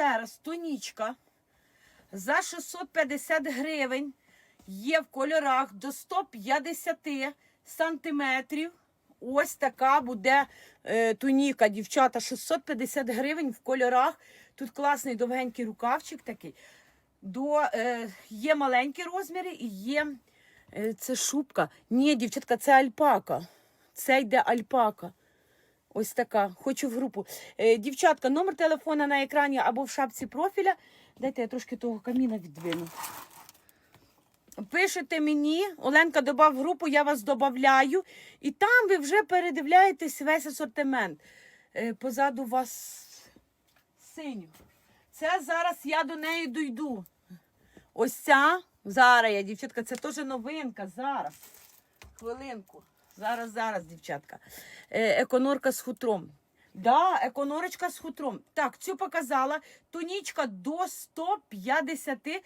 ще раз, тонічка за 650 гривень є в кольорах до 150 сантиметрів. Ось така буде е, туніка, дівчата, 650 гривень в кольорах. Тут класний довгенький рукавчик такий. До, е, є маленькі розміри і є е, це шубка. Ні, дівчатка, це альпака. Це йде альпака. Ось така. Хочу в групу. Е, дівчатка, номер телефона на екрані або в шапці профіля. Дайте я трошки того каміна віддвину. Пишете мені, Оленка, добав групу, я вас додаю. І там ви вже передивляєтесь весь асортимент. Е, позаду вас синю. Це зараз я до неї дойду. Ось ця. Зараз я, дівчатка, це теж новинка. Зараз. Хвилинку. Зараз, зараз, дівчатка. Е, еконорка з хутром. Да, еконорочка з хутром. Так, цю показала. Тунічка до 150